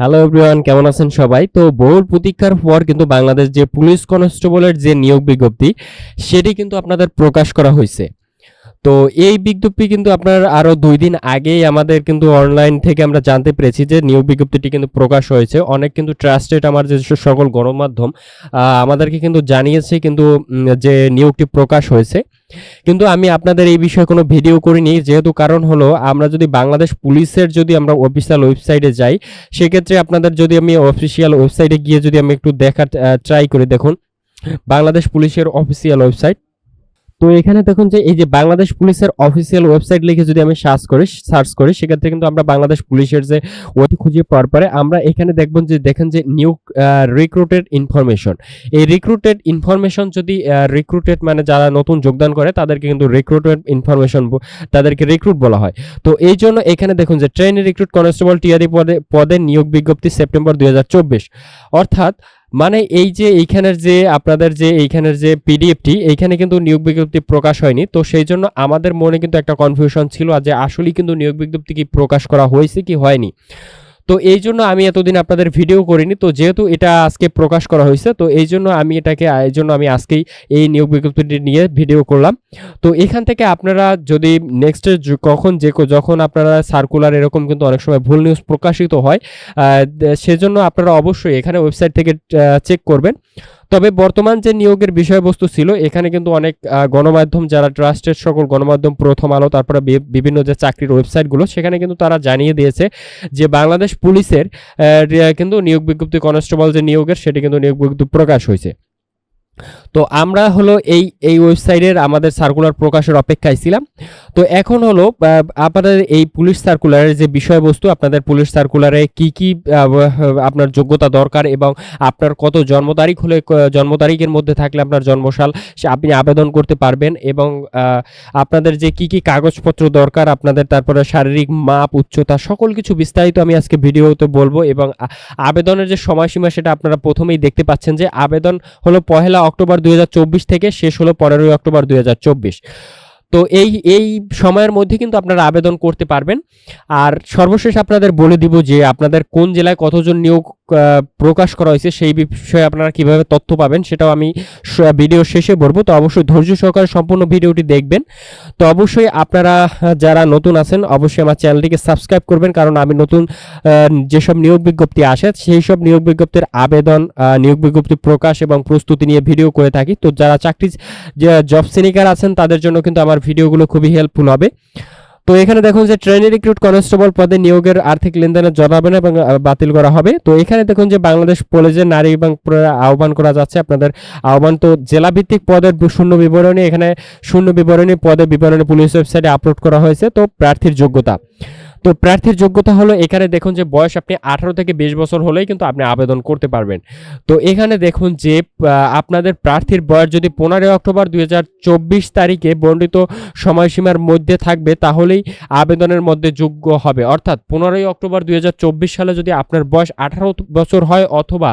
Hello everyone কেমন আছেন সবাই? তো বহুল প্রতীক্ষার পর কিন্তু বাংলাদেশ যে পুলিশ কনস্টেবলের যে নিয়োগ বিজ্ঞপ্তি, সেটি কিন্তু আপনাদের প্রকাশ করা হয়েছে। তো এই বিজ্ঞপ্তি কিন্তু আপনার আরও দুই দিন আগেই আমাদের কিন্তু অনলাইন থেকে আমরা জানতে পেরেছি যে নিয়োগ বিজ্ঞপ্তিটি কিন্তু প্রকাশ হয়েছে। অনেক কিন্তু ট্রাস্টেড আমার যে সকল গণমাধ্যম আমাদেরকে কিন্তু জানিয়েছে কিন্তু যে নিয়োগটি প্রকাশ হয়েছে। কিন্তু আমি আপনাদের এই বিষয়ে কোনো ভিডিও করিনি, যেহেতু কারণ হলো আমরা যদি বাংলাদেশ পুলিশের যদি আমরা অফিসিয়াল ওয়েবসাইটে যাই, সেক্ষেত্রে আপনাদের যদি আমি অফিসিয়াল ওয়েবসাইটে গিয়ে যদি আমি একটু দেখার ট্রাই করি দেখুন। বাংলাদেশ পুলিশের অফিসিয়াল ওয়েবসাইট তো এখানে দেখুন যে এই যে বাংলাদেশ পুলিশের অফিসিয়াল ওয়েবসাইট লিখে যদি আমি সার্চ করি সার্চ করি, সেক্ষেত্রে কিন্তু আমরা বাংলাদেশ পুলিশের যে ওটি খুঁজে পাওয়ার পরে আমরা এখানে দেখবেন যে দেখেন যে নিউ রিক্রুটেড ইনফরমেশন এই রিক্রুটেড ইনফরমেশন যদি রিক্রুটেড মানে যারা নতুন যোগদান করে, তাদেরকে কিন্তু রিক্রুটেড ইনফরমেশন তাদেরকে রিক্রুট বলা হয়। তো এই জন্য এখানে দেখুন যে ট্রেন রিক্রুট কনস্টেবল টিআরই পদে পদে নিয়োগ বিজ্ঞপ্তি সেপ্টেম্বর দুই হাজার চব্বিশ। অর্থাৎ মানে এই যে এইখানের যে আপনাদের যে এইখানের যে পিডিএফটি এইখানে কিন্তু নিয়োগ বিজ্ঞপ্তি প্রকাশ হয়নি। তো সেই জন্য আমাদের মনে কিন্তু একটা কনফিউশন ছিল যে আসলেই কিন্তু নিয়োগ বিজ্ঞপ্তি কি প্রকাশ করা হয়েছে কি হয়নি। তো এই জন্য আমি এতদিন আপনাদের ভিডিও করিনি। তো যেহেতু এটা আজকে প্রকাশ করা হয়েছে, তো এই জন্য আমি এটাকে, এই জন্য আমি আজকেই এই নিয়োগ বিজ্ঞপ্তিটি নিয়ে ভিডিও করলাম। তো এখান থেকে আপনারা যদি নেক্সটে কখন যে যখন আপনারা সার্কুলার এরকম কিন্তু অনেক সময় ভুল নিউজ প্রকাশিত হয় সেজন্য আপনারা অবশ্যই এখানে ওয়েবসাইট থেকে চেক করবেন। তবে বর্তমান যে নিয়োগের বিষয়বস্তু ছিল, এখানে কিন্তু অনেক গণমাধ্যম যারা ট্রাস্টেড সকল গণমাধ্যম প্রথম আলো, তারপরে বিভিন্ন যে চাকরির ওয়েবসাইটগুলো, সেখানে কিন্তু তারা জানিয়ে দিয়েছে যে বাংলাদেশ পুলিশের কিন্তু নিয়োগ বিজ্ঞপ্তি কনস্টেবল যে নিয়োগের, সেটি কিন্তু নিয়োগ বিজ্ঞপ্তি প্রকাশ হয়েছে। তো আমরা হলো এই এই ওয়েবসাইটের আমাদের সার্কুলার প্রকাশের অপেক্ষায় ছিলাম। তো এখন হলো আপনাদের এই পুলিশ সার্কুলারের যে বিষয়বস্তু, আপনাদের পুলিশ সার্কুলারে কি কি আপনার যোগ্যতা দরকার এবং আপনার কত জন্ম তারিখ হলে জন্ম তারিখের মধ্যে থাকলে আপনার জন্মসাল, সে আপনি আবেদন করতে পারবেন এবং আপনাদের যে কি কি কাগজপত্র দরকার, আপনাদের তারপরে শারীরিক মাপ, উচ্চতা, সকল কিছু বিস্তারিত আমি আজকে ভিডিওতে বলব এবং আবেদনের যে সময়সীমা, সেটা আপনারা প্রথমেই দেখতে পাচ্ছেন যে আবেদন হলো পহেলা অক্টোবর দুই হাজার চব্বিশ থেকে শেষ হলো পনেরোই অক্টোবর দুই হাজার চব্বিশ। তো এই এই সময়ের মধ্যে কিন্তু আপনারা আবেদন করতে পারবেন। আর সর্বশেষ আপনাদের বলে দিব যে আপনাদের কোন জেলায় কতজন নিয়োগ প্রকাশ করা হয়েছে সেই বিষয়ে আপনারা কীভাবে তথ্য পাবেন সেটাও আমি ভিডিও শেষে বলব। তো অবশ্যই ধৈর্য সহকারে সম্পূর্ণ ভিডিওটি দেখবেন। তো অবশ্যই আপনারা যারা নতুন আছেন, অবশ্যই আমার চ্যানেলটিকে সাবস্ক্রাইব করবেন, কারণ আমি নতুন যেসব নিয়োগ বিজ্ঞপ্তি আসে, সেই সব নিয়োগ বিজ্ঞপ্তির আবেদন নিয়োগ বিজ্ঞপ্তি প্রকাশ এবং প্রস্তুতি নিয়ে ভিডিও করে থাকি। তো যারা চাকরি জব সিনিকার আছেন, তাদের জন্য কিন্তু আমার ভিডিওগুলো খুবই হেল্পফুল হবে। তো এখানে দেখুন যে ট্রেনে রিক্রুট কনস্টেবল পদে নিয়োগের আর্থিক লেনদেনের জনাবেন এবং বাতিল করা হবে। তো এখানে দেখুন যে বাংলাদেশ পুলিশের নারী এবং আহ্বান করা যাচ্ছে। আপনাদের আহ্বান তো জেলা ভিত্তিক পদের শূন্য বিবরণী, এখানে শূন্য বিবরণী পদে বিবরণী পুলিশ ওয়েবসাইটে আপলোড করা হয়েছে। তো প্রার্থীর যোগ্যতা। তো প্রার্থীর যোগ্যতা হলো এখানে দেখুন যে বয়স আপনি আঠারো থেকে বিশ বছর হলেই কিন্তু আপনি আবেদন করতে পারবেন। তো এখানে দেখুন যে আপনাদের প্রার্থীর বয়স যদি পনেরোই অক্টোবর দুই হাজার চব্বিশ তারিখে বর্ণিত সময়সীমার মধ্যে থাকবে, তাহলেই আবেদনের মধ্যে যোগ্য হবে। অর্থাৎ পনেরোই অক্টোবর দুই হাজার চব্বিশ সালে যদি আপনার বয়স আঠারো বছর হয় অথবা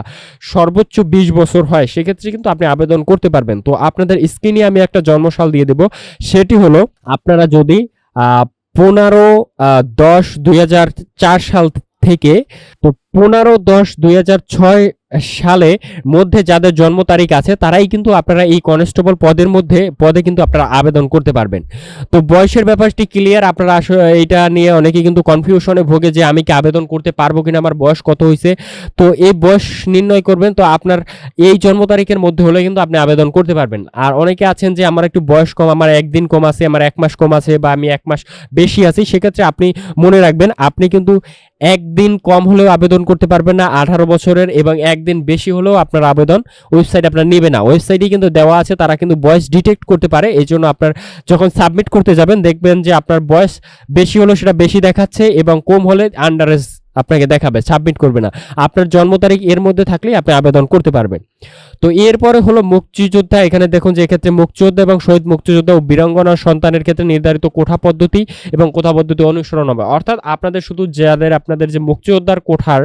সর্বোচ্চ বিশ বছর হয়, সেক্ষেত্রে কিন্তু আপনি আবেদন করতে পারবেন। তো আপনাদের স্ক্রিনে আমি একটা জন্মসাল দিয়ে দেব। সেটি হলো আপনারা যদি পনেরো দশ দুই সাল থেকে তো পনেরো দশ দুই সালে মধ্যে যাদের জন্ম তারিখ আছে, তারাই কিন্তু আপনারা এই কনস্টেবল পদের মধ্যে, পদে কিন্তু আপনারা আবেদন করতে পারবেন। তো বয়সের ব্যাপারটি ক্লিয়ার আপনারা এইটা নিয়ে অনেকে কিন্তু কনফিউশনে ভোগে যে আমি কি আবেদন করতে পারব কিনা, আমার বয়স কত হয়েছে তো এই বয়স নির্ণয় করবেন, তো আপনার এই জন্ম তারিখের মধ্যে হলে কিন্তু আপনি আবেদন করতে পারবেন। আর অনেকে আছেন যে আমার একটু বয়স কম, আমার একদিন কম আছে, আমার এক মাস কম আছে বা আমি এক মাস বেশি আছি, সেক্ষেত্রে আপনি মনে রাখবেন, আপনি কিন্তু একদিন কম হলেও আবেদন করতে পারবেন না আঠারো বছরের এবং একদিন বেশি হলেও আপনার আবেদন ওয়েবসাইট আপনার নেবে না। ওয়েবসাইটে কিন্তু দেওয়া আছে, তারা কিন্তু বয়স ডিটেক্ট করতে পারে এই জন্য আপনার যখন সাবমিট করতে যাবেন দেখবেন যে আপনার বয়স বেশি হলেও সেটা বেশি দেখাচ্ছে এবং কম হলে আন্ডারেজ আপনাকে দেখাবে, সাবমিট করবে না। আপনার জন্ম তারিখ এর মধ্যে থাকলেই আপনি আবেদন করতে পারবেন। তো এরপরে হলো মুক্তিযোদ্ধা, এখানে দেখুন যে এক্ষেত্রে মুক্তিযোদ্ধা এবং শহীদ মুক্তিযোদ্ধা ও বীরাঙ্গনা সন্তানের ক্ষেত্রে নির্ধারিত কোঠা পদ্ধতি এবং কোঠা পদ্ধতি অনুসরণ হবে। অর্থাৎ আপনাদের শুধু যাদের আপনাদের যে মুক্তিযোদ্ধার কোঠার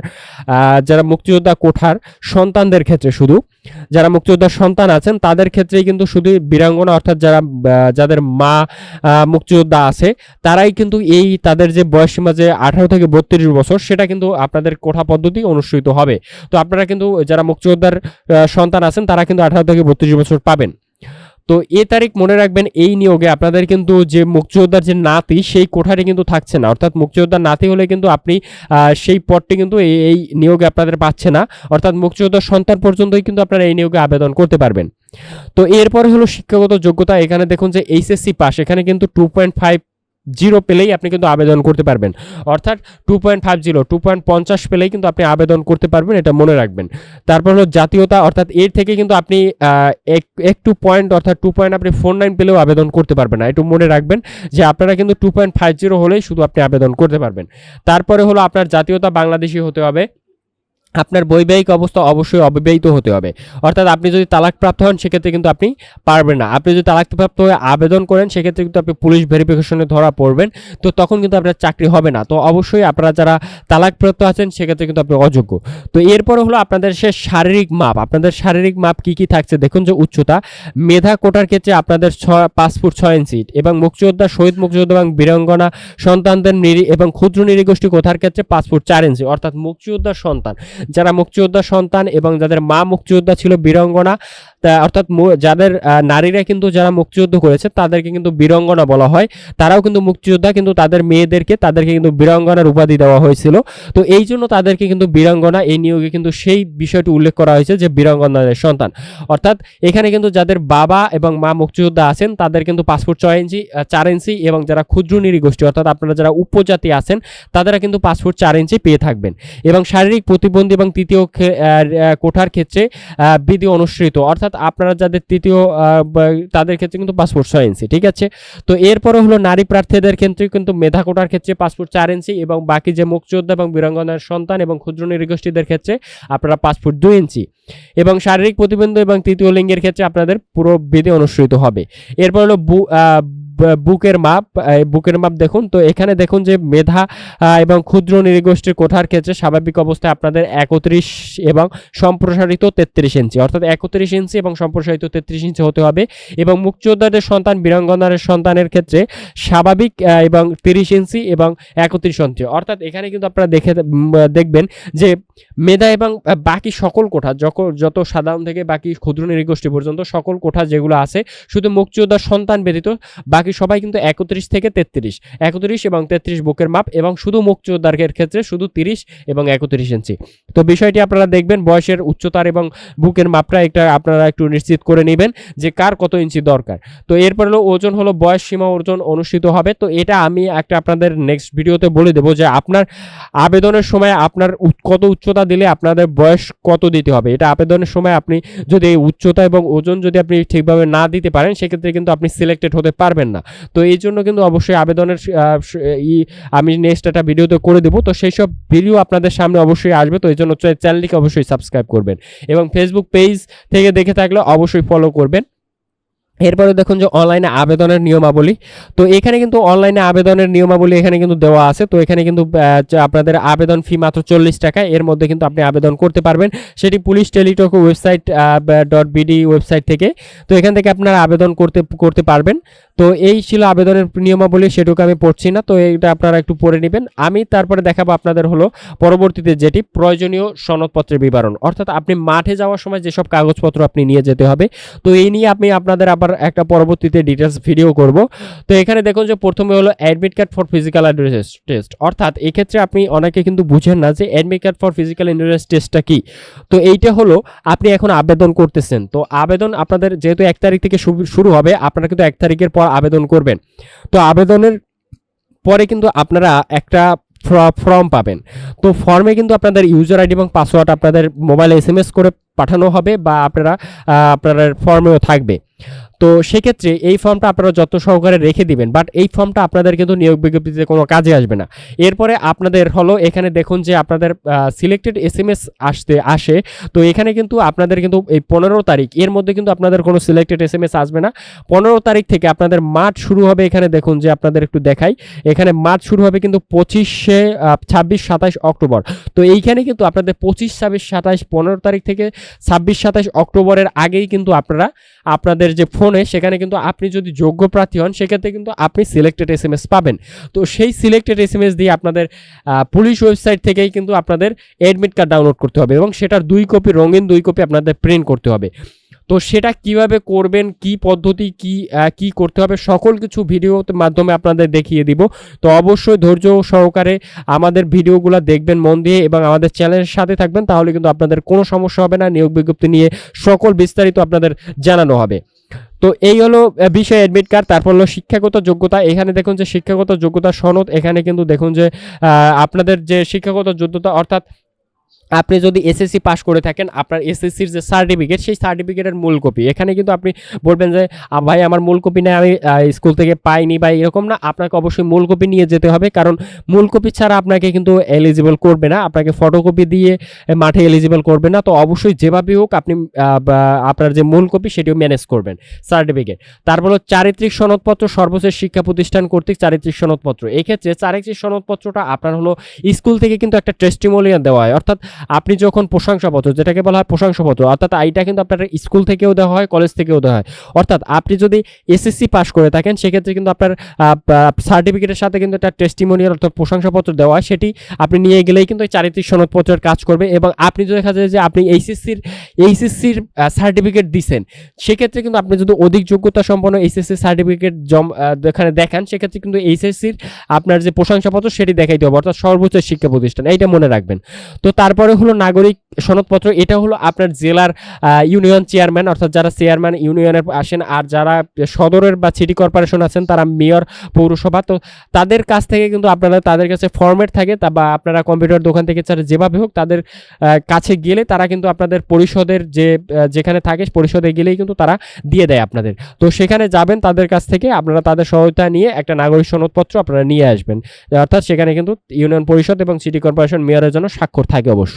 যারা মুক্তিযোদ্ধা কোঠার সন্তানদের ক্ষেত্রে শুধু, যারা মুক্তিযোদ্ধার সন্তান আছেন, তাদের ক্ষেত্রেই কিন্তু শুধু বীরাঙ্গনা অর্থাৎ যারা যাদের মা মুক্তিযোদ্ধা আছে, তারাই কিন্তু এই তাদের যে বয়সসীমা যে আঠারো থেকে বত্রিশ বছর, সেটা কিন্তু আপনাদের কোঠা পদ্ধতি অনুসৃত হবে। তো আপনারা কিন্তু যারা মুক্তিযোদ্ধার সন্তান আছেন, তারা কিন্তু আঠারো থেকে বত্রিশ বছর পাবেন। তো এ তারিখ মনে রাখবেন, এই নিয়োগে আপনাদের কিন্তু যে মুক্তিযোদ্ধার যে নাতি, সেই কোঠারে কিন্তু থাকছে না। অর্থাৎ মুক্তিযোদ্ধার নাতি হলে কিন্তু আপনি সেই পদটি কিন্তু এই নিয়োগে আপনাদের পাচ্ছে না। অর্থাৎ মুক্তিযোদ্ধার সন্তান পর্যন্তই কিন্তু আপনারা এই নিয়োগে আবেদন করতে পারবেন। তো এরপরে হলো শিক্ষাগত যোগ্যতা। এখানে দেখুন যে এইচএসসি পাস। এখানে কিন্তু টু পয়েন্ট ফাইভ জিরো পেলেই আপনি কিন্তু আবেদন করতে পারবেন। অর্থাৎ two point five zero two point পঞ্চাশ পেলেই কিন্তু আপনি আবেদন করতে পারবেন, এটা মনে রাখবেন। তারপর হলো জাতীয়তা, অর্থাৎ এর থেকে কিন্তু আপনি একটু পয়েন্ট অর্থাৎ টু পয়েন্ট আপনি ফোর নাইন পেলেও আবেদন করতে পারবেন না। একটু মনে রাখবেন যে আপনারা কিন্তু টু পয়েন্ট ফাইভ জিরো হলেই শুধু আপনি আবেদন করতে পারবেন। তারপরে হলো আপনার জাতীয়তা বাংলাদেশি হতে হবে। আপনার বৈবাহিক অবস্থা অবশ্যই অবিবাহিত হতে হবে। অর্থাৎ আপনি যদি তালাকপ্রাপ্ত হন, সেক্ষেত্রে কিন্তু আপনি পারবেন না। আপনি যদি তালাকপ্রাপ্ত হয়ে আবেদন করেন, সেক্ষেত্রে কিন্তু আপনি পুলিশ ভেরিফিকেশনে ধরা পড়বেন। তো তখন কিন্তু আপনার চাকরি হবে না। তো অবশ্যই আপনারা যারা তালাকপ্রাপ্ত আছেন, সেক্ষেত্রে কিন্তু আপনি অযোগ্য। তো এরপরে হলো আপনাদের সে শারীরিক মাপ। আপনাদের শারীরিক মাপ কি কি থাকছে? দেখুন যে উচ্চতা। মেধা কোটার ক্ষেত্রে আপনাদের ছয় পাঁচ ফুট ছয় ইঞ্চি। এবং মুক্তিযোদ্ধা, শহীদ মুক্তিযোদ্ধা এবং বীরাঙ্গনা সন্তানদের নিরি এবং ক্ষুদ্র নিরীগোষ্ঠী কোথার ক্ষেত্রে পাঁচ ফুট চার ইঞ্চি। অর্থাৎ মুক্তিযোদ্ধার সন্তান। যারা মুক্তিযোদ্ধা সন্তান এবং যাদের মা মুক্তিযোদ্ধা ছিল বীরাঙ্গনা অর্থাৎ যাদের নারীরা কিন্তু যারা মুক্তিযুদ্ধ করেছে, তাদেরকে কিন্তু বীরাঙ্গনা বলা হয়। তারাও কিন্তু মুক্তিযোদ্ধা, কিন্তু তাদের মেয়েদেরকে, তাদেরকে কিন্তু বীরাঙ্গনার উপাধি দেওয়া হয়েছিল। তো এই জন্য তাদেরকে কিন্তু বীরাঙ্গনা, এই নিয়োগে কিন্তু সেই বিষয়টি উল্লেখ করা হয়েছে যে বীরাঙ্গনাদের সন্তান। অর্থাৎ এখানে কিন্তু যাদের বাবা এবং মা মুক্তিযোদ্ধা আছেন, তাদের কিন্তু পাসপোর্ট ছয় ইঞ্চি চার ইঞ্চি এবং যারা ক্ষুদ্র নিরীগোষ্ঠী অর্থাৎ আপনারা যারা উপজাতি আছেন তারা কিন্তু পাসপোর্ট চার ইঞ্চি পেয়ে থাকবেন। এবং শারীরিক প্রতিবন্ধী এবং তৃতীয় কোঠার ক্ষেত্রে বিধি অনুসৃত। অর্থাৎ আপনারা যাদের তৃতীয় তাদের ক্ষেত্রে কিন্তু পাসপোর্ট ছয় ইঞ্চি, ঠিক আছে? তো এরপরে হলো নারী প্রার্থীদের ক্ষেত্রে কিন্তু মেধা কোটার ক্ষেত্রে পাসপোর্ট চার ইঞ্চি এবং বাকি যে মুক্তিযোদ্ধা এবং বীরাঙ্গনার সন্তান এবং ক্ষুদ্র নিরীগোষ্ঠীদের ক্ষেত্রে আপনারা পাসপোর্ট দুই ইঞ্চি এবং শারীরিক প্রতিবন্ধ এবং তৃতীয় লিঙ্গের ক্ষেত্রে আপনাদের পুরো বিধি অনুসৃত হবে। এরপর হলো বুকের মাপ বুকের মাপ দেখুন। তো এখানে দেখুন যে মেধা এবং ক্ষুদ্র নৃগোষ্ঠীর কোঠার ক্ষেত্রে স্বাভাবিক অবস্থায় আপনাদের একত্রিশ এবং সম্প্রসারিত তেত্রিশ ইঞ্চি, অর্থাৎ একত্রিশ ইঞ্চি এবং সম্প্রসারিত তেত্রিশ ইঞ্চি হতে হবে। এবং মুক্তিযোদ্ধাদের সন্তান বীরাঙ্গনার সন্তানের ক্ষেত্রে স্বাভাবিক এবং তিরিশ ইঞ্চি এবং একত্রিশ ইঞ্চি। অর্থাৎ এখানে কিন্তু আপনারা দেখে দেখবেন যে মেধা এবং বাকি সকল কোঠা যত যত সাধারণ থেকে বাকি ক্ষুদ্র নৃগোষ্ঠী পর্যন্ত সকল কোঠা যেগুলো আছে, শুধু মুক্তিযোদ্ধার সন্তান ব্যতীত বাকি সবাই কিন্তু একত্রিশ থেকে তেত্রিশ। একত্রিশ এবং তেত্রিশ বুকের মাপ এবং শুধু মুক্তিযোদ্ধার ক্ষেত্রে শুধু তিরিশ এবং একত্রিশ ইঞ্চি। তো বিষয়টি আপনারা দেখবেন, বয়সের উচ্চতার এবং বুকের মাপটা একটা আপনারা একটু নিশ্চিত করে নেবেন যে কার কত ইঞ্চি দরকার। তো এরপর হলো ওজন হলো বয়স সীমা ওজন অনুষ্ঠিত হবে। তো এটা আমি একটা আপনাদের নেক্সট ভিডিওতে বলে দেবো যে আপনার আবেদনের সময় আপনার কত উচ্চতা দিলে আপনাদের বয়স কত দিতে হবে? এটা আবেদনের সময় আপনি যদি এই উচ্চতা এবং ওজন যদি আপনি ঠিকভাবে না দিতে পারেন, সেক্ষেত্রে কিন্তু আপনি সিলেক্টেড হতে পারবেন না। তো এই জন্য কিন্তু অবশ্যই আবেদনের আমি নেক্সট একটা ভিডিওতে করে দেবো। তো সেই সব ভিডিও আপনাদের সামনে অবশ্যই আসবে। তো এই জন্য চ্যানেলটিকে অবশ্যই সাবস্ক্রাইব করবেন এবং ফেসবুক পেজ থেকে দেখে থাকলে অবশ্যই ফলো করবেন। এরপরে দেখুন যে অনলাইনে আবেদনের নিয়মাবলী। তো এখানে কিন্তু অনলাইনে আবেদনের নিয়মাবলী এখানে কিন্তু দেওয়া আছে। তো এখানে কিন্তু আপনাদের আবেদন ফি মাত্র চল্লিশ টাকা, এর মধ্যে কিন্তু আপনি আবেদন করতে পারবেন। সেটি police teletalk website dot BD website থেকে। তো এখান থেকে আপনারা আবেদন করতে করতে পারবেন। তো এই ছিল আবেদনের নিয়মাবলী, সেটুকু আমি পড়ছি না, তো এইটা আপনারা একটু পড়ে নেবেন। আমি তারপরে দেখাবো আপনাদের হলো পরবর্তীতে যেটি প্রয়োজনীয় সনদপত্রের বিবরণ। অর্থাৎ আপনি মাঠে যাওয়ার সময় যেসব কাগজপত্র আপনি নিয়ে যেতে হবে, তো এই নিয়ে আমি আপনাদের আবার একটা পরবর্তীতে ডিটেলস ভিডিও করব। তো এখানে দেখুন যে প্রথমে হলো admit card for physical address test অর্থাৎ এক্ষেত্রে আপনি অনেকে কিন্তু বুঝেন না যে admit card for physical address টেস্টটা কি। তো এইটা হলো আপনি এখন আবেদন করতেছেন। তো আবেদন আপনাদের যেহেতু এক তারিখ থেকে শুরু- হবে, আপনারা কিন্তু এক তারিখের পর আবেদন করবেন। তো আবেদনের পরে কিন্তু আপনারা একটা ফর্ম পাবেন। তো ফর্মে কিন্তু আপনাদের ইউজার আইডি এবং পাসওয়ার্ড আপনাদের মোবাইলে এস করে পাঠানো হবে বা আপনারা আপনার ফর্মেও থাকবে। তো সেক্ষেত্রে এই ফর্মটা আপনারা যত সহকারে রেখে দিবেন বাট এই ফর্মটা আপনাদের কিন্তু নিয়োগ বিজ্ঞপ্তিতে কোনো কাজে আসবে না। এরপরে আপনাদের হলো এখানে দেখুন যে আপনাদের সিলেক্টেড এস এম এস আসতে আসে, তো এখানে কিন্তু আপনাদের কিন্তু এই পনেরো তারিখ, এর মধ্যে কিন্তু আপনাদের কোনো সিলেক্টেড এস এম এস আসবে না। পনেরো তারিখ থেকে আপনাদের মাঠ শুরু হবে এখানে দেখুন যে আপনাদের একটু দেখাই, এখানে মাঠ শুরু হবে কিন্তু পঁচিশে ছাব্বিশ, সাতাশ অক্টোবর, তো এইখানে কিন্তু আপনাদের পঁচিশ, ছাব্বিশ, সাতাশ, পনেরো তারিখ থেকে ছাব্বিশ, সাতাশ অক্টোবরের আগেই কিন্তু আপনারা, আপনাদের যে ফোনে সেখানে কিন্তু আপনি যদি যোগ্য প্রার্থী হন, সেক্ষেত্রে কিন্তু আপনি সিলেক্টেড এস এম এস পাবেন। তো সেই সিলেক্টেড এস এম এস দিয়ে আপনাদের পুলিশ ওয়েবসাইট থেকেই কিন্তু আপনাদের অ্যাডমিট কার্ড ডাউনলোড করতে হবে এবং সেটার দুই কপি রঙিন দুই কপি আপনাদের প্রিন্ট করতে হবে। তো সেটা কীভাবে করবেন, কি পদ্ধতি, কি কি করতে হবে, সকল কিছু ভিডিওর মাধ্যমে আপনাদের দেখিয়ে দিব। তো অবশ্যই ধৈর্য সহকারে আমাদের ভিডিওগুলো দেখবেন মন দিয়ে এবং আমাদের চ্যানেলের সাথে থাকবেন, তাহলে কিন্তু আপনাদের কোনো সমস্যা হবে না। নিয়োগ বিজ্ঞপ্তি নিয়ে সকল বিস্তারিত আপনাদের জানানো হবে। তো এই হলো বিষয় অ্যাডমিট কার্ড তারপর হলো শিক্ষাগত যোগ্যতা। এখানে দেখুন যে শিক্ষাগত যোগ্যতা সনদ, এখানে কিন্তু দেখুন যে আপনাদের যে শিক্ষাগত যোগ্যতা, অর্থাৎ আপনি যদি এসএসসি পাস করে থাকেন, আপনার এসএসসির যে সার্টিফিকেট সেই সার্টিফিকেটের মূল কপি এখানে কিন্তু আপনি বলবেন যে ভাই, আমার মূল কপি নেই, আমি স্কুল থেকে পাইনি বা এরকম না। আপনাকে অবশ্যই মূল কপি নিয়ে যেতে হবে, কারণ মূল কপি ছাড়া আপনাকে কিন্তু এলিজিবল করবে না। আপনাকে ফটোকপি দিয়ে মাঠে এলিজিবল করবে না। তো অবশ্যই যেভাবেই হোক, আপনি আপনার যে মূল কপি সেটিও ম্যানেজ করবেন সার্টিফিকেট তারপর চারিত্রিক সনদপত্র, সর্বশেষ শিক্ষা প্রতিষ্ঠান কর্তৃক চারিত্রিক সনদপত্র। এক্ষেত্রে চারিত্রিক সনদপত্রটা আপনার হলো স্কুল থেকে কিন্তু একটা টেস্টিমোনিয়াল দেওয়া হয়। অর্থাৎ আপনি যখন প্রশংসাপত্র যেটাকে বলা হয় প্রশংসাপত্র অর্থাৎ এইটা কিন্তু আপনার স্কুল থেকেও দেওয়া হয়, কলেজ থেকেও দেওয়া হয়। অর্থাৎ আপনি যদি এসএসসি পাস করে থাকেন, সেক্ষেত্রে কিন্তু আপনার সার্টিফিকেটের সাথে কিন্তু একটা টেস্টিমোনিয়াল অর্থাৎ প্রশংসাপত্র দেওয়া হয়, সেটি আপনি নিয়ে গেলেই কিন্তু চারিত্রিক সনদপত্রের কাজ করবে এবং আপনি যদি দেখা যায় যে আপনি এইচএসসির এইচএসসির সার্টিফিকেট দিছেন, সেক্ষেত্রে কিন্তু আপনি যদি অধিক যোগ্যতা সম্পন্ন এইচএসসি সার্টিফিকেট জম এখানে দেখান, সেক্ষেত্রে কিন্তু এইচএসসির আপনার যে প্রশংসাপত্র সেটি দেখাইতে হবে, অর্থাৎ সর্বোচ্চ শিক্ষা প্রতিষ্ঠান, এইটা মনে রাখবেন। তো তারপরে হলো নাগরিক সনদপত্র। এটা হলো আপনার জেলার ইউনিয়ন চেয়ারম্যান, অর্থাৎ যারা চেয়ারম্যান ইউনিয়নের আসেন আর যারা সদরের বা সিটি কর্পোরেশন আছেন, তারা মেয়র পৌরসভা। তো তাদের কাছ থেকে কিন্তু আপনারা তাদের কাছে ফর্মেট থাকে, তা বা আপনারা কম্পিউটার দোকান থেকে ছাড়া যেভাবে হোক তাদের কাছে গেলে তারা কিন্তু আপনাদের পরিষদের যে যেখানে থাকে পরিষদে গেলেই কিন্তু তারা দিয়ে দেয় আপনাদের। তো সেখানে যাবেন তাদের কাছ থেকে, আপনারা তাদের সহায়তা নিয়ে একটা নাগরিক সনদপত্র আপনারা নিয়ে আসবেন। অর্থাৎ সেখানে কিন্তু ইউনিয়ন পরিষদ এবং সিটি কর্পোরেশন মেয়রের জন্য স্বাক্ষর থাকে অবশ্য।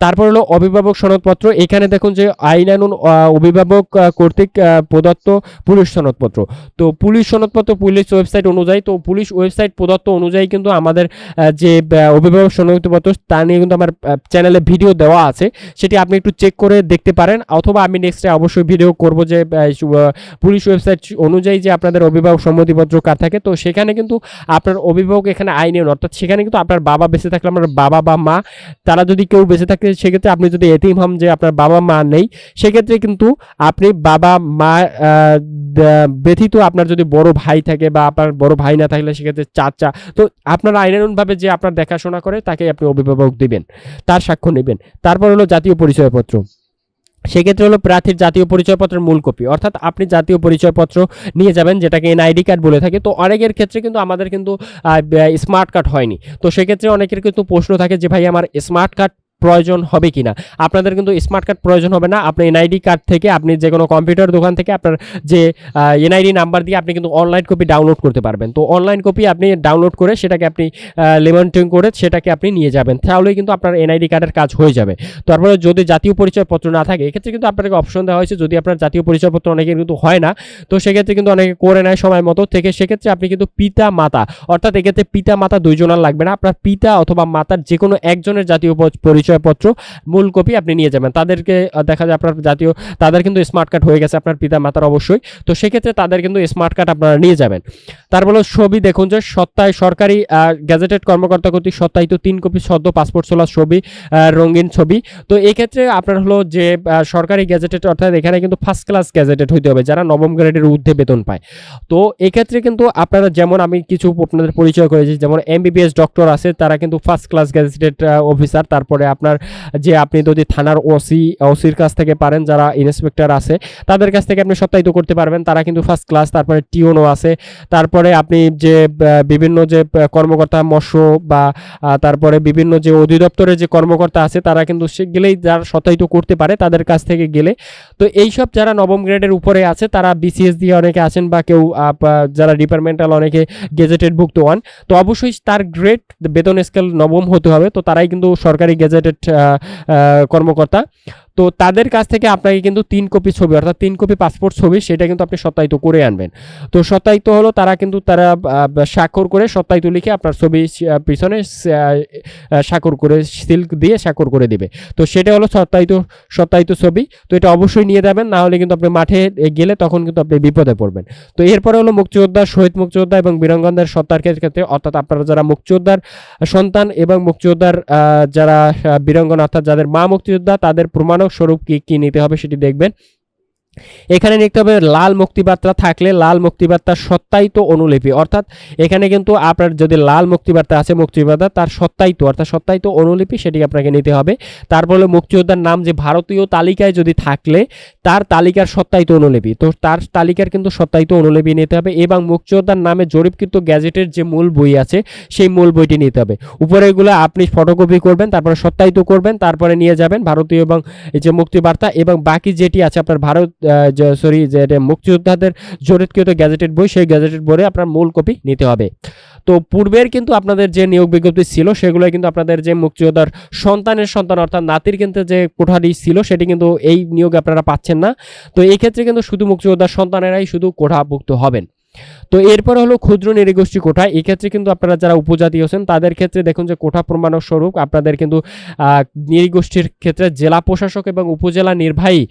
তারপর হলো অভিভাবক সনদপত্র। এখানে দেখুন যে আইনানুন অভিভাবক কর্তৃক প্রদত্ত পুলিশ সনদপত্র। তো পুলিশ সনদপত্র পুলিশ ওয়েবসাইট অনুযায়ী, তো পুলিশ ওয়েবসাইট প্রদত্ত অনুযায়ী কিন্তু আমাদের যে অভিভাবক সনদপত্র, তা নিয়ে কিন্তু আমার চ্যানেলে ভিডিও দেওয়া আছে। সেটি আপনি একটু চেক করে দেখতে পারেন। অথবা আমি নেক্সটে অবশ্যই ভিডিও করব যে পুলিশ ওয়েবসাইট অনুযায়ী যে আপনাদের অভিভাবক সম্মতিপত্র কার থাকে। তো সেখানে কিন্তু আপনার অভিভাবক এখানে আইনে অর্থাৎ সেখানে কিন্তু আপনার বাবা বেঁচে থাকলে আপনার বাবা বা মা, তারা যদি কেউ বেঁচে থাকে সেক্ষেত্রে আপনি যদি এতিম হন যে আপনার বাবা মা নেই, সেক্ষেত্রে কিন্তু আপনি বাবা মা ব্যথিত আপনার যদি বড় ভাই থাকে বা আপনার বড় ভাই না থাকলে সেক্ষেত্রে চাচা। তো আপনার আইনানুনভাবে যে আপনার দেখাশোনা করে, তাকে আপনি অভিভাবক দিবেন, তার সাক্ষ্য নেবেন। তারপর হলো জাতীয় পরিচয়পত্র। সেক্ষেত্রে হলো প্রার্থীর জাতীয় পরিচয়পত্রের মূল কপি। অর্থাৎ আপনি জাতীয় পরিচয়পত্র নিয়ে যাবেন, যেটাকে এনআইডি কার্ড বলে থাকে। তো অনেকের ক্ষেত্রে কিন্তু আমাদের কিন্তু স্মার্ট কার্ড হয়নি। তো সেক্ষেত্রে অনেকের কিন্তু প্রশ্ন থাকে যে, ভাই, আমার স্মার্ট কার্ড প্রয়োজন হবে কিনা। আপনাদের কিন্তু স্মার্ট কার্ড প্রয়োজন হবে না। আপনি এনআইডি কার্ড থেকে আপনি যে কোনো কম্পিউটার দোকান থেকে আপনার যে এনআইডি নাম্বার দিয়ে আপনি কিন্তু অনলাইন কপি ডাউনলোড করতে পারবেন। তো অনলাইন কপি আপনি ডাউনলোড করে সেটাকে আপনি লেমন্টিং করে সেটাকে আপনি নিয়ে যাবেন। তাহলেই কিন্তু আপনার এনআইডি কার্ডের কাজ হয়ে যাবে। তারপরে যদি জাতীয় পরিচয়পত্র না থাকে, এক্ষেত্রে কিন্তু আপনাকে অপশন দেওয়া হয়েছে। যদি আপনার জাতীয় পরিচয়পত্র অনেকের কিন্তু হয় না, তো সেক্ষেত্রে কিন্তু অনেকে করে নেয় সময় মতো। থেকে সেক্ষেত্রে আপনি কিন্তু পিতা, মাতা, অর্থাৎ এক্ষেত্রে পিতা, মাতা দুইজনের লাগবে না। আপনার পিতা অথবা মাতার যে কোনো একজনের জাতীয় প- পরিচয়পত্র, মূল কপি আপনি নিয়ে যাবেন। তাদেরকে দেখা যায় আপনার জাতীয়, তাদের কিন্তু স্মার্ট কার্ড হয়ে গেছে আপনার পিতা মাতার অবশ্যই। তো সেক্ষেত্রে তাদের কিন্তু স্মার্ট কার্ড আপনারা নিয়ে যাবেন। তারপর ছবি দেখুন যে সত্তায় সরকারি গ্যাজেটেড কর্মকর্তা কর্তৃক সত্তায়িত তিন কপি সদ্য পাসপোর্ট সোলা ছবি রঙিন ছবি। তো এই ক্ষেত্রে আপনার হলো যে সরকারি গ্যাজেটেড অর্থাৎ এখানে কিন্তু ফার্স্ট ক্লাস গ্যাজেটেড হইতে হবে, যারা নবম গ্রেডের ঊর্ধ্বে বেতন পায়। তো এক্ষেত্রে কিন্তু আপনারা যেমন আমি কিছু আপনাদের পরিচয় করেছি, যেমন এমবিবিএস ডক্টর আছে, তারা কিন্তু ফার্স্ট ক্লাস গ্যাজেটেড অফিসার তারপরে আপনার যে আপনি যদি থানার ওসি, ওসির কাছ থেকে পারেন, যারা ইন্সপেক্টর আছে, তাদের কাছ থেকে আপনি সত্যায়িত করতে পারবেন। তারা কিন্তু ফার্স্ট ক্লাস তারপরে টিওনও আছে। তারপরে আপনি যে বিভিন্ন যে কর্মকর্তা মৎস্য বা তারপরে বিভিন্ন যে অধিদপ্তরের যে কর্মকর্তা আছে, তারা কিন্তু সে গেলেই যারা সত্যায়িত করতে পারে, তাদের কাছ থেকে গেলে। তো এইসব যারা নবম গ্রেডের উপরে আছে, তারা বিসিএস দিয়ে অনেকে আছেন বা কেউ যারা ডিপার্টমেন্টাল অনেকে গেজেটেড ভুক্ত হন, তো অবশ্যই তার গ্রেড বেতন স্কেল নবম হতে হবে। তো তারাই কিন্তু সরকারি গেজেটেড কর্মকর্তা। তো তাদের কাছ থেকে আপনাকে কিন্তু তিন কপি ছবি, অর্থাৎ তিন কপি পাসপোর্ট ছবি, সেটা কিন্তু আপনি সত্যায়িত করে আনবেন। তো সত্যায়িত হলো তারা কিন্তু তারা স্বাক্ষর করে সত্যায়িত লিখে আপনার ছবি পিছনে স্বাক্ষর করে সিল্ক দিয়ে স্বাক্ষর করে দিবে। তো সেটা হলো সত্যায়িত সত্যায়িত ছবি। তো এটা অবশ্যই নিয়ে যাবেন, না হলে কিন্তু আপনি মাঠে গেলে তখন কিন্তু আপনি বিপদে পড়বেন। তো এরপরে হলো মুক্তিযোদ্ধা, শহীদ মুক্তিযোদ্ধা এবং বীরাঙ্গনদের সত্তার ক্ষেত্রে অর্থাৎ আপনারা যারা মুক্তিযোদ্ধার সন্তান এবং মুক্তিযোদ্ধার যারা বীরাঙ্গনা, অর্থাৎ যাদের মা মুক্তিযোদ্ধা, তাদের প্রমাণক স্বরূপ কি কি নিতে হবে সেটি দেখবেন। এখানে লিখতে হবে লাল মুক্তিবার্তা থাকলে লাল মুক্তিবার্তার সত্যায়িত অনুলিপি। অর্থাৎ এখানে কিন্তু আপনার যদি লাল মুক্তিবার্তা আছে, মুক্তিবার্তা, তার সত্যায়িত অর্থাৎ সত্যায়িত অনুলিপি সেটি আপনাকে নিতে হবে। তারপরে মুক্তিযোদ্ধার নাম যে ভারতীয় তালিকায় যদি থাকলে, তার তালিকার সত্যায়িত অনুলিপি। তো তার তালিকার কিন্তু সত্যায়িত অনুলিপি নিতে হবে এবং মুক্তিযোদ্ধার নামে জরিপকৃত গ্যাজেটের যে মূল বই আছে, সেই মূল বইটি নিতে হবে। উপরে এগুলো আপনি ফটোকপি করবেন, তারপরে সত্যায়িত করবেন, তারপরে নিয়ে যাবেন ভারতীয় এবং এই যে মুক্তিবার্তা এবং বাকি যেটি আছে আপনার ভারত সরি, যে মুক্তিযোদ্ধাদের জরিতকৃত গ্যাজেটেড বই, সেই গ্যাজেটেড বইয়ে আপনার মূল কপি নিতে হবে। তো পূর্বের কিন্তু আপনাদের যে নিয়োগ বিজ্ঞপ্তি ছিল সেগুলো কিন্তু আপনাদের যে মুক্তিযোদ্ধার সন্তানের সন্তান, অর্থাৎ নাতির কিন্তু যে কোঠাটি ছিল, সেটি কিন্তু এই নিয়োগ আপনারা পাচ্ছেন না। তো এই ক্ষেত্রে কিন্তু শুধু মুক্তিযোদ্ধার সন্তানেরাই শুধু কোঠাভুক্ত হবেন। তো এরপর হলো ক্ষুদ্র নৃগোষ্ঠী কোঠা। এই ক্ষেত্রে কিন্তু আপনারা যারা উপজাতি আছেন, তাদের ক্ষেত্রে দেখুন যে কোঠা প্রমাণক স্বরূপ আপনাদের কিন্তু নৃগোষ্ঠীর ক্ষেত্রে জেলা প্রশাসক এবং উপজেলা নির্বাহী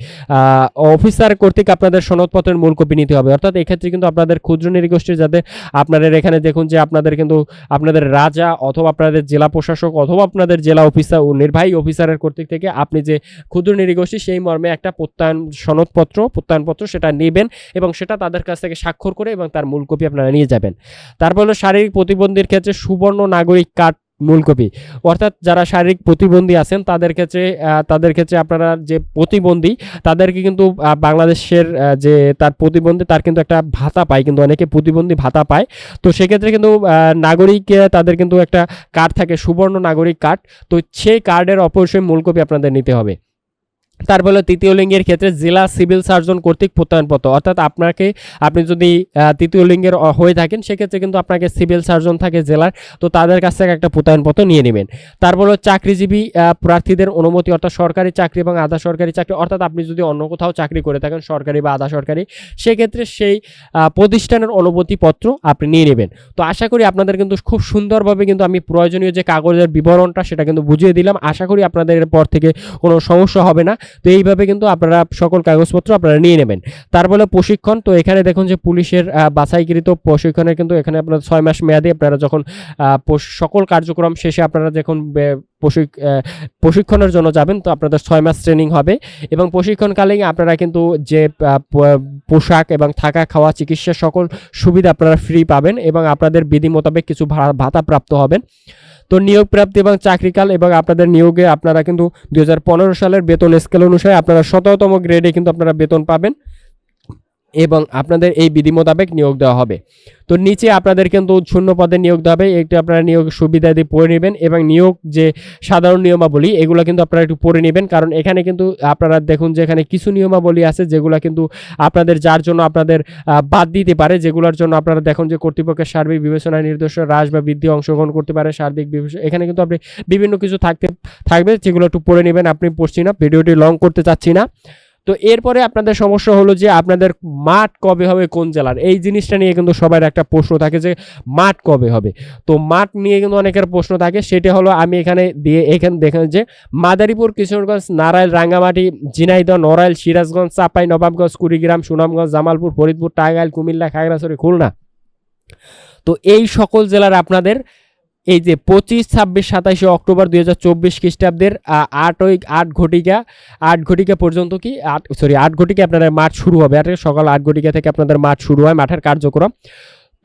অফিসার কর্তৃক আপনাদের সনদপত্রের মূল কপি নিতে হবে। অর্থাৎ এক্ষেত্রে কিন্তু আপনাদের ক্ষুদ্র নৃগোষ্ঠীর যাদের আপনাদের এখানে দেখুন যে আপনাদের কিন্তু, আপনাদের রাজা অথবা আপনাদের জেলা প্রশাসক অথবা আপনাদের জেলা অফিসার ও নির্বাহী অফিসারের কর্তৃক থেকে আপনি যে ক্ষুদ্র নৃগোষ্ঠী, সেই মর্মে একটা প্রত্যয়ন সনদপত্র, প্রত্যয়নপত্র সেটা নেবেন এবং সেটা তাদের কাছ থেকে স্বাক্ষর করে এবং তার মূল কপি আপনারা নিয়ে যাবেন। তারপর হলো শারীরিক প্রতিবন্ধীর ক্ষেত্রে সুবর্ণ নাগরিক কার্ড মূল কপি অর্থাৎ যারা শারীরিক প্রতিবন্ধী আছেন, তাদের ক্ষেত্রে তাদের ক্ষেত্রে আপনারা যে প্রতিবন্ধী, তাদেরকে কিন্তু বাংলাদেশের যে তার প্রতিবন্ধী, তার কিন্তু একটা ভাতা পায়, কিন্তু অনেকে প্রতিবন্ধী ভাতা পায়। তো সেক্ষেত্রে কিন্তু নাগরিক তাদের কিন্তু একটা কার্ড থাকে, সুবর্ণ নাগরিক কার্ড। তো সেই কার্ডের অবশ্যই মূল কপি আপনাদের নিতে হবে। তারপরে তৃতীয় লিঙ্গের ক্ষেত্রে জেলা সিভিল সার্জন কর্তৃক প্রত্যয়নপত্র। অর্থাৎ আপনাকে, আপনি যদি তৃতীয় লিঙ্গের হয়ে থাকেন, সেক্ষেত্রে কিন্তু আপনাকে সিভিল সার্জন থাকে জেলার। তো তাদের কাছ থেকে একটা প্রত্যয়নপত্র নিয়ে নেবেন। তারপর হলো চাকরিজীবী প্রার্থীদের অনুমতি, অর্থাৎ সরকারি চাকরি এবং আধা সরকারি চাকরি, অর্থাৎ আপনি যদি অন্য কোথাও চাকরি করে থাকেন, সরকারি বা আধা সরকারি, সেক্ষেত্রে সেই প্রতিষ্ঠানের অনুমতিপত্র আপনি নিয়ে নেবেন। তো আশা করি আপনাদের কিন্তু খুব সুন্দরভাবে কিন্তু আমি প্রয়োজনীয় যে কাগজের বিবরণটা, সেটা কিন্তু বুঝিয়ে দিলাম। আশা করি আপনাদের এরপর থেকে কোনো সমস্যা হবে না। তো এইভাবে কিন্তু আপনারা সকল কাগজপত্র আপনারা নিয়ে নেবেন। তারপরে প্রশিক্ষণ, তো এখানে দেখুন যে পুলিশের বাছাইকৃত প্রশিক্ষণের কিন্তু এখানে আপনারা ছয় মাস মেয়াদে আপনারা যখন সকল কার্যক্রম শেষে আপনারা যখন প্রশিক্ষণের জন্য যাবেন, তো আপনাদের ছয় মাস ট্রেনিং হবে। এবং প্রশিক্ষণকালীন আপনারা কিন্তু যে পোশাক এবং থাকা, খাওয়া, চিকিৎসা সকল সুবিধা আপনারা ফ্রি পাবেন এবং আপনাদের বিধি মোতাবেক কিছু ভাতা প্রাপ্ত হবেন। তো নিয়োগ প্রাপ্তি এবং চাকরিকাল এবং আপনাদের নিয়োগে আপনারা কিন্তু দুই হাজার পনেরো সালের বেতন স্কেল অনুসারে আপনারা শততম গ্রেডে কিন্তু আপনারা বেতন পাবেন। এবং আপনাদের এই বিধি মোতাবেক নিয়োগ দেওয়া হবে। তো নিচে আপনাদের কিন্তু শূন্য পদে নিয়োগ দেওয়া হবে। একটু আপনারা নিয়োগ সুবিধা দিয়ে পড়ে নেবেন এবং নিয়োগ যে সাধারণ নিয়মাবলী, এগুলো কিন্তু আপনারা একটু পড়ে নেবেন। কারণ এখানে কিন্তু আপনারা দেখুন যে এখানে কিছু নিয়মাবলী আছে যেগুলো কিন্তু আপনাদের যার জন্য আপনাদের বাদ দিতে পারে, যেগুলোর জন্য আপনারা দেখুন যে কর্তৃপক্ষের সার্বিক বিবেচনা নির্দেশ হ্রাস বা বৃদ্ধি অংশগ্রহণ করতে পারে, সার্বিক বিবেচনা। এখানে কিন্তু আপনি বিভিন্ন কিছু থাকতে, থাকবে যেগুলো একটু পড়ে নেবেন। আপনি পড়ছি না, ভিডিওটি লং করতে চাচ্ছি না। তো এরপরে আপনাদের সমস্যা হলো যে আপনাদের মাঠ কবে হবে কোন জেলার? এই জিনিসটা নিয়ে কিন্তু সবার একটা প্রশ্ন থাকে যে মাঠ কবে হবে? তো মাঠ নিয়ে কিন্তু অনেকের প্রশ্ন থাকে, সেটা হলো আমি এখানে দিয়ে এখানে দেখেন যে মাদারীপুর, কিশোরগঞ্জ, নারায়ণ, রাঙ্গামাটি, ঝিনাইদহ, নড়াইল, সিরাজগঞ্জ, চাপাই, নবাবগঞ্জ, কুড়িগ্রাম, সুনামগঞ্জ, জামালপুর, ফরিদপুর, টাঙ্গাইল, কুমিল্লা, খাগড়াছড়ি, খুলনা। তো এই সকল জেলার আপনাদের এই যে পঁচিশ, ছাব্বিশ সাতাশে অক্টোবর দুই হাজার চব্বিশ খ্রিস্টাব্দের আট ওই আট ঘটিকা আট ঘটিকা পর্যন্ত কি? আট সরি আট ঘটিকা আপনাদের মাঠ শুরু হবে। আর সকাল আট ঘটিকা থেকে আপনাদের মাঠ শুরু হয় মাঠের কার্যক্রম।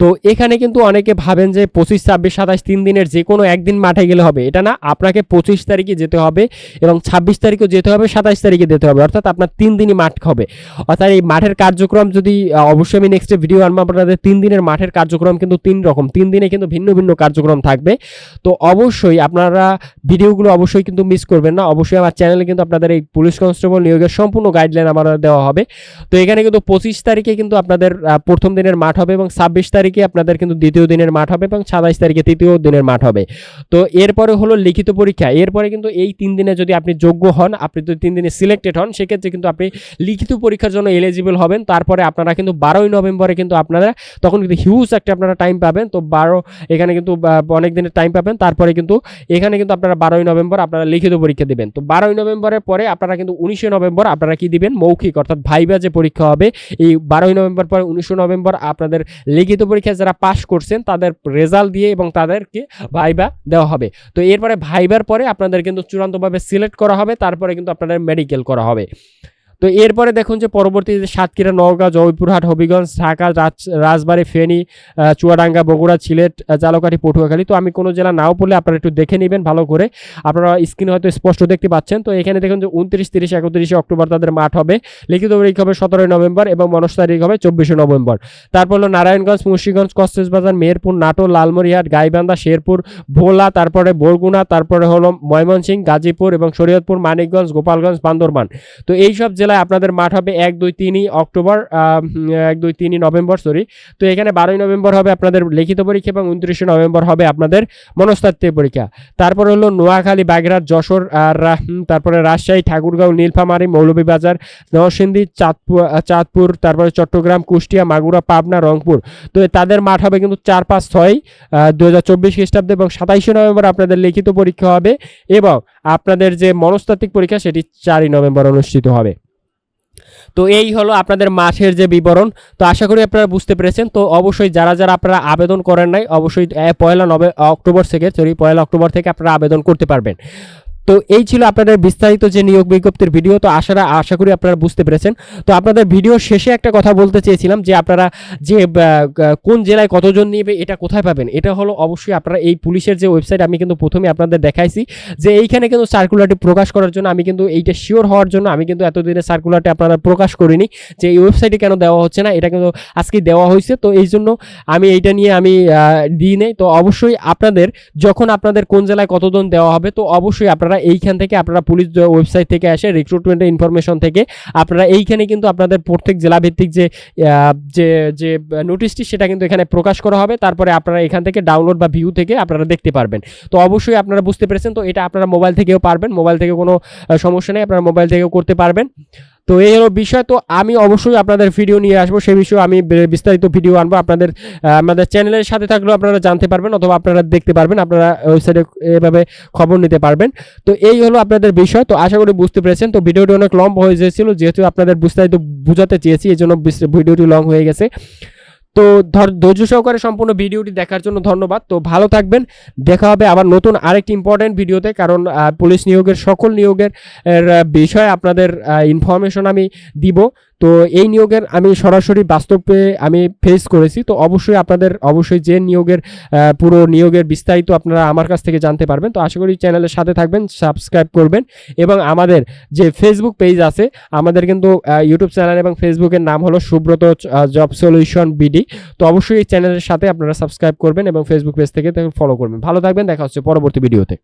তো এখানে কিন্তু অনেকে ভাবেন যে পঁচিশ, ছাব্বিশ, সাতাশ তিন দিনের যে কোনো একদিন মাঠে গেলে হবে। এটা না, আপনাকে পঁচিশ তারিখে যেতে হবে এবং ছাব্বিশ তারিখেও যেতে হবে, সাতাশ তারিখে যেতে হবে। অর্থাৎ আপনার তিন দিনই মাঠ হবে। অর্থাৎ এই মাঠের কার্যক্রম যদি অবশ্যই আমি নেক্সটে ভিডিও আনব আপনাদের, তিন দিনের মাঠের কার্যক্রম কিন্তু তিন রকম। তিন দিনে কিন্তু ভিন্ন ভিন্ন কার্যক্রম থাকবে। তো অবশ্যই আপনারা ভিডিওগুলো অবশ্যই কিন্তু মিস করবেন না। অবশ্যই আমার চ্যানেলে কিন্তু আপনাদের এই পুলিশ কনস্টেবল নিয়োগের সম্পূর্ণ গাইডলাইন আমার দেওয়া হবে। তো এখানে কিন্তু পঁচিশ তারিখে কিন্তু আপনাদের প্রথম দিনের মাঠ হবে এবং ছাব্বিশ তারিখে আপনাদের কিন্তু দ্বিতীয় দিনের মাঠ হবে এবং সাতাইশ তারিখে তৃতীয় দিনের মাঠ হবে। তো এরপরে হলো লিখিত পরীক্ষা। এরপরে কিন্তু এই তিন দিনে যদি আপনি যোগ্য হন, আপনি যদি তিন দিনে সিলেক্টেড হন, সেক্ষেত্রে কিন্তু আপনি লিখিত পরীক্ষার জন্য এলিজিবল হবেন। তারপরে আপনারা কিন্তু বারোই নভেম্বরে কিন্তু আপনারা, তখন কিন্তু হিউজ একটা আপনারা টাইম পাবেন। তো বারো, এখানে কিন্তু অনেক দিনের টাইম পাবেন। তারপরে কিন্তু, এখানে কিন্তু আপনারা বারোই নভেম্বর আপনারা লিখিত পরীক্ষা দেবেন। তো বারোই নভেম্বরের পরে আপনারা কিন্তু উনিশে নভেম্বর আপনারা কি দিবেন? মৌখিক, অর্থাৎ ভাইবা যে পরীক্ষা হবে, এই বারোই নভেম্বর পরে উনিশে নভেম্বর আপনাদের লিখিত পরীক্ষা যারা পাশ করছেন, তাদের রেজাল্ট দিয়ে এবং তাদেরকে ভাইবা দেওয়া হবে। তো এরপরে ভাইবার পরে আপনাদের কিন্তু চূড়ান্তভাবে সিলেক্ট করা হবে, তারপরে কিন্তু আপনাদের মেডিকেল করা হবে। তো এরপরে দেখুন যে পরবর্তীতে সাতক্ষীরা, নওগাঁ, জয়পুরহাট, হবিগঞ্জ, ঢাকা, রাজ- রাজবাড়ী, ফেনী চুয়াডাঙ্গা, বগুড়া, সিলেট জালকাঠি, পটুয়াখালী। তো আমি কোনো জেলা নাও পড়লে আপনারা একটু দেখে নেবেন ভালো করে। আপনারা স্ক্রিনে হয়তো স্পষ্ট দেখতে পাচ্ছেন। তো এখানে দেখুন যে উনত্রিশ, তিরিশ, একত্রিশে অক্টোবর তাদের মাঠ হবে। লিখিত পরীক্ষা হবে সতেরোই নভেম্বর এবং মনস তারিখ হবে চব্বিশে নভেম্বর। তারপর হলো নারায়ণগঞ্জ, মুন্সিগঞ্জ, কক্সবাজার মেহেরপুর নাটোর লালমরিহাট গাইবান্ধা, শেরপুর, ভোলা, তারপরে বরগুনা, তারপরে হলো ময়মনসিংহ, গাজীপুর এবং শরীয়তপুর, মানিকগঞ্জ, গোপালগঞ্জ, বান্দরবান। তো এই সব জেলায় আপনাদের মাঠ হবে এক, দুই তিনই অক্টোবর এক, দুই তিনই নভেম্বর সরি তো এখানে বারোই নভেম্বর হবে আপনাদের লিখিত পরীক্ষা এবং উনত্রিশে নভেম্বর হবে আপনাদের মনস্তাত্ত্বিক পরীক্ষা। তারপর হলো নোয়াখালী, বাগেরহাট, যশোর, আর তারপরে রাজশাহী, ঠাকুরগাঁও, নীলফামারী, মৌলভীবাজার, নরসিংদী চাঁদপুর চাঁদপুর, তারপরে চট্টগ্রাম, কুষ্টিয়া, মাগুরা, পাবনা, রংপুর। তো তাদের মাঠ হবে কিন্তু চার, পাঁচ, ছয় দু হাজার চব্বিশ খ্রিস্টাব্দে এবং সাতাইশে নভেম্বর আপনাদের লিখিত পরীক্ষা হবে এবং আপনাদের যে মনস্তাত্ত্বিক পরীক্ষা সেটি চারই নভেম্বর অনুষ্ঠিত হবে। তো এই হলো আপনাদের মাসের যে বিবরণ। তো আশা করি আপনারা বুঝতে পেরেছেন। তো অবশ্যই যারা যারা আপনারা আবেদন করেন নাই, অবশ্যই পয়লা নভে অক্টোবর থেকে, সরি, পয়লা অক্টোবর থেকে আপনারা আবেদন করতে পারবেন। তো এই ছিল আপনাদের বিস্তারিত যে নিয়োগ বিজ্ঞপ্তির ভিডিও, তো আশা আশা করি আপনারা বুঝতে পেরেছেন। তো আপনাদের ভিডিও শেষে একটা কথা বলতে চেয়েছিলাম যে আপনারা যে কোন জেলায় কতজন নিবে, এটা কোথায় পাবেন, এটা হলো অবশ্যই আপনারা এই পুলিশের যে ওয়েবসাইট, আমি কিন্তু প্রথমে আপনাদের দেখাইছি যে এইখানে কিন্তু সার্কুলারটি প্রকাশ করার জন্য আমি কিন্তু এইটা শিওর হওয়ার জন্য আমি কিন্তু এতদিনে সার্কুলারটি আপনারা প্রকাশ করিনি যে এই ওয়েবসাইটে কেন দেওয়া হচ্ছে না, এটা কিন্তু আজকে দেওয়া হয়েছে। তো এই জন্য আমি এইটা নিয়ে আমি দিই নেই। তো অবশ্যই আপনাদের, যখন আপনাদের কোন জেলায় কতজন দেওয়া হবে, তো অবশ্যই আপনারা এইখান থেকে আপনারা পুলিশ ওয়েবসাইট থেকে আসে রিক্রুটমেন্টের ইনফরমেশন থেকে আপনারা এইখানে কিন্তু আপনাদের প্রত্যেক জেলাভিত্তিক যে যে যে নোটিশটি সেটা কিন্তু এখানে প্রকাশ করা হবে। তারপরে আপনারা এখান থেকে ডাউনলোড বা ভিউ থেকে আপনারা দেখতে পারবেন। তো অবশ্যই আপনারা বুঝতে পেরেছেন। তো এটা আপনারা মোবাইল থেকেও পারবেন। মোবাইল থেকে কোনো সমস্যা নেই। আপনারা মোবাইল থেকেও করতে পারবেন। তো এই হলো বিষয়। তো আমি অবশ্যই আপনাদের ভিডিও নিয়ে আসব সেই বিষয়ে আমি বিস্তারিত ভিডিও আনব। আপনাদের আমাদের চ্যানেলের সাথে থাকলেও আপনারা জানতে পারবেন অথবা আপনারা দেখতে পারবেন, আপনারা ওয়েবসাইটে এভাবে খবর নিতে পারবেন। তো এই হলো আপনাদের বিষয়। তো আশা করি বুঝতে পেরেছেন। তো ভিডিওটি অনেক লম্ব হয়ে গিয়েছিল যেহেতু আপনাদের বিস্তারিত বোঝাতে চেয়েছি এই জন্য ভিডিওটি লং হয়ে গেছে। তো ধর, ধৈর্য সহকারে সম্পূর্ণ ভিডিওটি দেখার জন্য ধন্যবাদ। তো ভালো থাকবেন। দেখা হবে আবার নতুন আরেকটি ইম্পর্টেন্ট ভিডিওতে, কারণ পুলিশ নিয়োগের, সকল নিয়োগের বিষয়ে আপনাদের ইনফরমেশন আমি দিব। তো এই নিয়োগের আমি সরাসরি বাস্তবে আমি ফেস করেছি। তো অবশ্যই আপনাদের, অবশ্যই যে নিয়োগের পুরো নিয়োগের বিস্তারিত আপনারা আমার কাছ থেকে জানতে পারবেন। তো আশা করি চ্যানেলের সাথে থাকবেন সাবস্ক্রাইব করবেন এবং আমাদের যে ফেসবুক পেজ আছে, আমাদের কিন্তু ইউটিউব চ্যানেল এবং ফেসবুকের নাম হলো সুব্রত জব সলিউশন বিডি তো অবশ্যই এই চ্যানেলের সাথে আপনারা সাবস্ক্রাইব করবেন এবং ফেসবুক পেজ থেকে ফলো করবেন। ভালো থাকবেন, দেখা হচ্ছে পরবর্তী ভিডিওতে